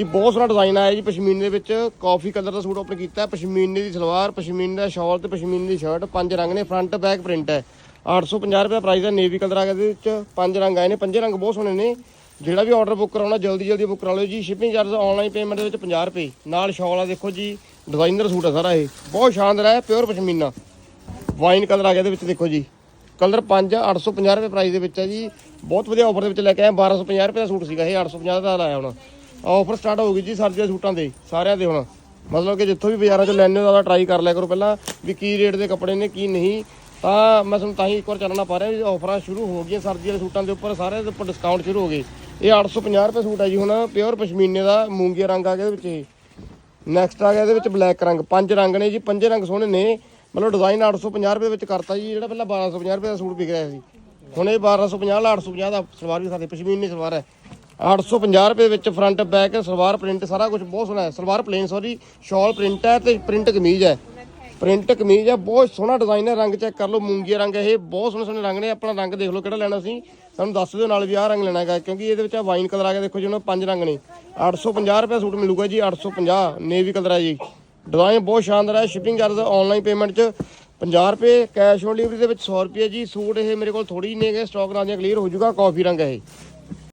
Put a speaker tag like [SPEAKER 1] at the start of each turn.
[SPEAKER 1] ਜੀ, ਬਹੁਤ ਸੋਹਣਾ ਡਿਜ਼ਾਈਨ ਆਇਆ ਜੀ, ਪਸ਼ਮੀਨੇ ਦੇ ਵਿੱਚ। ਕਾਫੀ ਕਲਰ ਦਾ ਸੂਟ ਓਪਨ ਕੀਤਾ ਪਸ਼ਮੀਨੇ ਦੀ ਸਲਵਾਰ, ਪਸ਼ਮੀਨੇ ਦਾ ਸ਼ਾਲ ਤੇ ਪਸ਼ਮੀਨੇ ਦੀ ਸ਼ਰਟ ਪੰਜ ਰੰਗ ਨੇ ਫਰੰਟ ਬੈਕ ਪ੍ਰਿੰਟ ਹੈ। 850 ਰੁਪਏ ਪ੍ਰਾਈਸ ਹੈ ਨੇਵੀ ਕਲਰ ਆ ਗਿਆ ਇਹਦੇ ਵਿੱਚ। ਪੰਜ ਰੰਗ ਆਏ ਨੇ, ਪੰਜੇ ਰੰਗ ਬਹੁਤ ਸੋਹਣੇ ਨੇ। ਜਿਹੜਾ ਵੀ ਆਰਡਰ ਬੁੱਕ ਕਰਾਉਣਾ, ਜਲਦੀ ਜਲਦੀ ਬੁੱਕ ਕਰਾ ਲਓ ਜੀ। ਸ਼ਿਪਿੰਗ ਚਾਰਜ ਆਨਲਾਈਨ ਪੇਮੈਂਟ ਦੇ ਵਿੱਚ 50 ਰੁਪਏ। ਨਾਲ ਸ਼ਾਲ ਆ, ਦੇਖੋ ਜੀ ਡਿਜ਼ਾਈਨਰ ਸੂਟ ਆ ਸਾਰਾ ਇਹ। ਬਹੁਤ ਸ਼ਾਨਦਾਰ ਹੈ ਪਿਓਰ ਪਸ਼ਮੀਨਾ। ਵਾਈਨ ਕਲਰ ਆ ਗਿਆ ਇਹਦੇ ਵਿੱਚ, ਦੇਖੋ ਜੀ। ਕਲਰ 5 850 ਰੁਪਏ ਪ੍ਰਾਈਸ ਦੇ ਵਿੱਚ ਹੈ ਜੀ। ਬਹੁਤ ਵਧੀਆ ਆਫਰ ਦੇ ਵਿੱਚ ਲੈ ਕੇ ਆਏ 1250 ਰੁਪਏ ਦਾ ਸੂਟ ਸੀਗਾ ਇਹ 850 ਦਾ ਲਾਇਆ ਹੁਣ। ਆਫਰ ਸਟਾਰਟ ਹੋ ਗਈ ਜੀ ਸਰਦੀ ਦੇ ਸੂਟਾਂ ਦੇ, ਸਾਰਿਆਂ ਦੇ ਹੁਣ। ਮਤਲਬ ਕਿ ਜਿੱਥੋਂ ਵੀ ਬਾਜ਼ਾਰਾਂ ਚੋਂ ਲੈਣੇ ਹੋ ਤਾਂ ਟਰਾਈ ਕਰ ਲਿਆ ਕਰੋ ਪਹਿਲਾਂ ਵੀ ਕੀ ਰੇਟ ਦੇ ਕੱਪੜੇ ਨੇ, ਕੀ ਨਹੀਂ। ਤਾਂ ਮੈਂ ਤੁਹਾਨੂੰ ਤਾਂ ਹੀ ਇੱਕ ਵਾਰ ਚੱਲਣਾ ਪਾ ਰਿਹਾ ਵੀ ਆਫਰਾਂ ਸ਼ੁਰੂ ਹੋ ਗਈਆਂ ਸਰਦੀ ਵਾਲੇ ਸੂਟਾਂ ਦੇ ਉੱਪਰ, ਸਾਰਿਆਂ ਦੇ ਉੱਪਰ ਡਿਸਕਾਊਂਟ ਸ਼ੁਰੂ ਹੋ ਗਏ। ਇਹ 850 ਰੁਪਏ ਸੂਟ ਹੈ ਜੀ ਹੁਣ ਪਿਓਰ ਪਸ਼ਮੀਨੇ ਦਾ ਮੂੰਗੀਆ ਰੰਗ ਆ ਗਿਆ ਇਹਦੇ ਵਿੱਚ ਇਹ। ਨੈਕਸਟ ਆ ਗਿਆ ਇਹਦੇ ਵਿੱਚ ਬਲੈਕ ਰੰਗ, ਪੰਜ ਰੰਗ ਨੇ ਜੀ, ਪੰਜੇ ਰੰਗ ਸੋਹਣੇ ਨੇ। ਮਤਲਬ ਡਿਜ਼ਾਈਨ 850 ਰੁਪਏ ਵਿੱਚ ਕਰਤਾ ਜੀ, ਜਿਹੜਾ ਪਹਿਲਾਂ 1250 ਰੁਪਏ ਦਾ ਸੂਟ ਵਿਕ ਰਿਹਾ ਸੀ। ਹੁਣ ਇਹ 1250 ਵਾਲਾ 850 ਦਾ ਸਲਵਾਰ ਵੀ ਸਾਡੇ ਪਸ਼ਮੀਨੇ ਸਲਵਾਰ ਹੈ। 850 ਰੁਪਏ ਵਿੱਚ ਫਰੰਟ ਬੈਕ ਸਲਵਾਰ ਪ੍ਰਿੰਟ ਸਾਰਾ ਕੁਝ ਬਹੁਤ ਸੋਹਣਾ ਹੈ। Salwar plain sorry shawl print ਹੈ ਤੇ ਪ੍ਰਿੰਟ ਕਮੀਜ਼ ਹੈ। ਪ੍ਰਿੰਟ ਕਮੀਜ਼ ਹੈ, ਬਹੁਤ ਸੋਹਣਾ ਡਿਜ਼ਾਈਨ ਹੈ, ਰੰਗ ਚੈੱਕ ਕਰ ਲਓ, ਮੂੰਗੀਆ ਰੰਗ ਇਹ ਬਹੁਤ ਸੋਹਣੇ ਸੋਹਣੇ ਰੰਗ ਨੇ, ਆਪਣਾ ਰੰਗ ਦੇਖ ਲਓ ਕਿਹੜਾ ਲੈਣਾ ਸੀ। ਸਾਨੂੰ ਦੱਸ ਦਿਓ ਨਾਲ ਵੀ ਆਹ ਰੰਗ ਲੈਣਾ ਹੈਗਾ, ਕਿਉਂਕਿ ਇਹਦੇ ਵਿੱਚ ਵਾਈਨ ਕਲਰ ਆ ਗਿਆ, ਦੇਖੋ ਜੀ, ਉਹਨਾਂ ਪੰਜ ਰੰਗ ਨੇ। 850 ਰੁਪਏ ਸੂਟ ਮਿਲੂਗਾ ਜੀ 850 ਨੇਵੀ ਕਲਰ ਹੈ ਜੀ। ਡਿਜ਼ਾਈਨ ਬਹੁਤ ਸ਼ਾਨਦਾਰ ਹੈ ਸ਼ਿਪਿੰਗ ਚਾਰਜ ਆਨਲਾਈਨ ਪੇਮੈਂਟ 'ਚ 50 ਰੁਪਏ ਕੈਸ਼ ਔਨ ਡਿਲੀਵਰੀ ਦੇ ਵਿੱਚ 100 ਰੁਪਏ ਜੀ। ਸੂਟ ਇਹ ਮੇਰੇ ਕੋਲ ਥੋੜੀ ਨਹੀਂ ਹੈਗੇ ਸਟਾਕ ਨਾਲ ਦੀਆਂ ਕਲੀਅਰ ਹੋ ਜਾਊਗਾ ਕਾਫੀ ਰੰਗ ਹੈ ਇਹ।